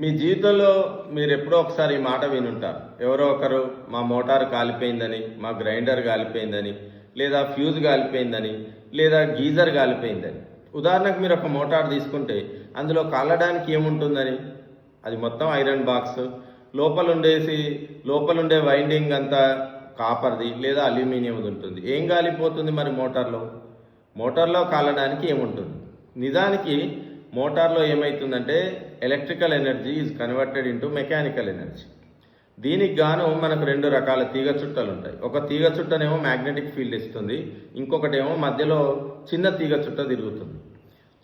మీ జీవితంలో మీరు ఎప్పుడో ఒకసారి ఈ మాట వినుంటారు. ఎవరో ఒకరు మా మోటార్ కాలిపోయిందని మా గ్రైండర్ కాలిపోయిందని లేదా ఫ్యూజ్ కాలిపోయిందని లేదా గీజర్ కాలిపోయిందని. ఉదాహరణకు మీరు ఒక మోటార్ తీసుకుంటే అందులో కాలడానికి ఏముంటుందని? అది మొత్తం ఐరన్ బాక్స్. లోపల ఉండేసి లోపల ఉండే వైండింగ్ అంతా కాపర్ది లేదా అల్యూమినియంది ఉంటుంది. ఏం కాలిపోతుంది మరి మోటార్లో? మోటార్లో కాలడానికి ఏముంటుంది? నిజానికి మోటార్లో ఏమవుతుందంటే electrical energy is converted into mechanical energy. దీనికి గాను మనకు రెండు రకాల తీగ చుట్టలు ఉంటాయి. ఒక తీగ చుట్టనేమో మ్యాగ్నెటిక్ ఫీల్డ్ ఇస్తుంది. ఇంకొకటేమో మధ్యలో చిన్న తీగ చుట్ట తిరుగుతుంది.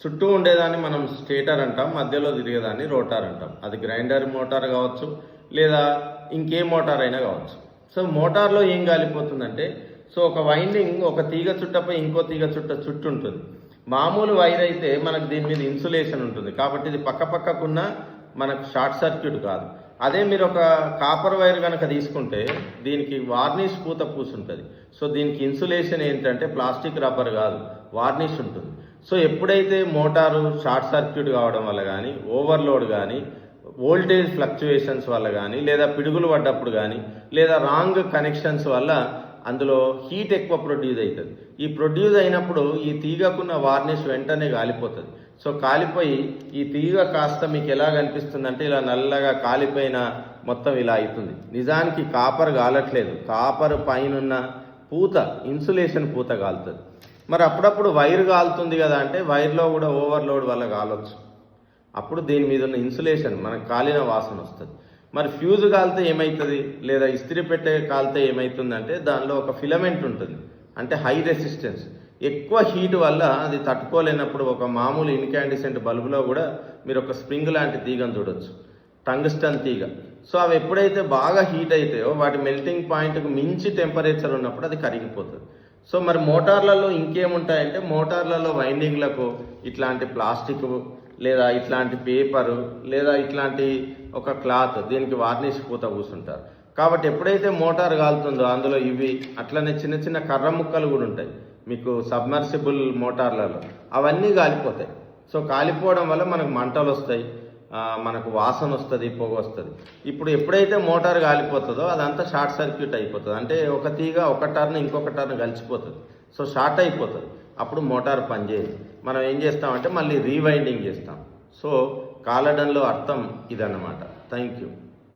చుట్టూ ఉండేదాన్ని మనం స్టేటర్ అంటాం మధ్యలో తిరిగేదాన్ని రోటార్ అంటాం. అది గ్రైండర్ మోటార్ కావచ్చు లేదా ఇంకే మోటార్ అయినా కావచ్చు. సో మోటార్లో ఏం కాలిపోతుందంటే సో ఒక వైండింగ్ ఒక తీగ చుట్టపై ఇంకో తీగ చుట్ట చుట్టూ ఉంటుంది మామూలు వైర్ అయితే మనకు దీని మీద ఇన్సులేషన్ ఉంటుంది. కాబట్టి ఇది పక్క పక్కకున్న మనకు షార్ట్ సర్క్యూట్ కాదు. అదే మీరు ఒక కాపర్ వైర్ కనుక తీసుకుంటే దీనికి వార్నిష్ పూత పూసుంటుంది. సో దీనికి ఇన్సులేషన్ ఏంటంటే ప్లాస్టిక్ రబ్బర్ కాదు వార్నిష్ ఉంటుంది. సో ఎప్పుడైతే మోటారు షార్ట్ సర్క్యూట్ కావడం వల్ల కానీ ఓవర్లోడ్ కానీ వోల్టేజ్ ఫ్లక్చుయేషన్స్ వల్ల కానీ లేదా పిడుగులు పడ్డప్పుడు కానీ లేదా రాంగ్ కనెక్షన్స్ వల్ల అందులో హీట్ ఎక్కువ ప్రొడ్యూస్ అవుతుంది. ఈ ప్రొడ్యూస్ అయినప్పుడు ఈ తీగకున్న వార్నిష్ వెంటనే కాలిపోతుంది. సో కాలిపోయి ఈ తీగ కాస్త మీకు ఎలా కనిపిస్తుంది అంటే ఇలా నల్లగా కాలిపోయిన మొత్తం ఇలా అవుతుంది. నిజానికి కాపర్ కాలట్లేదు. కాపర్ పైనున్న పూత ఇన్సులేషన్ పూత కాలుతుంది. మరి అప్పుడప్పుడు వైర్ కాలుతుంది కదా అంటే వైర్లో కూడా ఓవర్లోడ్ వల్ల కాలొచ్చు. అప్పుడు దీని మీద ఉన్న ఇన్సులేషన్ మనకు కాలిన వాసన వస్తుంది. మరి ఫ్యూజ్ కాలితే ఏమవుతుంది లేదా ఇస్త్రీ పెట్టే కాలితే ఏమవుతుందంటే దానిలో ఒక ఫిలమెంట్ ఉంటుంది. అంటే హై రెసిస్టెన్స్. ఎక్కువ హీట్ వల్ల అది తట్టుకోలేనప్పుడు ఒక మామూలు ఇన్కాండిసెంట్ బల్బులో కూడా మీరు ఒక స్ప్రింగ్ లాంటి తీగను చూడొచ్చు. టంగ్స్టన్ తీగ. సో అవి ఎప్పుడైతే బాగా హీట్ అవుతాయో వాటి మెల్టింగ్ పాయింట్కి మించి టెంపరేచర్ ఉన్నప్పుడు అది కరిగిపోతుంది. సో మరి మోటార్లలో ఇంకేముంటాయంటే మోటార్లలో వైండింగ్లకు ఇట్లాంటి ప్లాస్టిక్ లేదా ఇట్లాంటి పేపరు లేదా ఇట్లాంటి ఒక క్లాత్ దీనికి వార్నిష్ పూత పూసుంటారు కాబట్టి ఎప్పుడైతే మోటార్ కాలుతుందో అందులో ఇవి అట్లనే చిన్న చిన్న కర్ర ముక్కలు కూడా ఉంటాయి. మీకు సబ్మర్సిబుల్ మోటార్లలో అవన్నీ కాలిపోతాయి. సో కాలిపోవడం వల్ల మనకు మంటలు వస్తాయి మనకు వాసన వస్తుంది పొగ వస్తుంది. ఇప్పుడు ఎప్పుడైతే మోటార్ కాలిపోతుందో అదంతా షార్ట్ సర్క్యూట్ అయిపోతుంది. అంటే ఒక తీగ ఒక టర్న్ ఇంకొక టర్న్ కలిసిపోతుంది. సో షార్ట్ అయిపోతుంది. అప్పుడు మోటార్ పనిచేయదు. మనం ఏం చేస్తామంటే మళ్ళీ రీవైండింగ్ చేస్తాం. సో కాలడంలో అర్థం ఇదన్నమాట. Thank you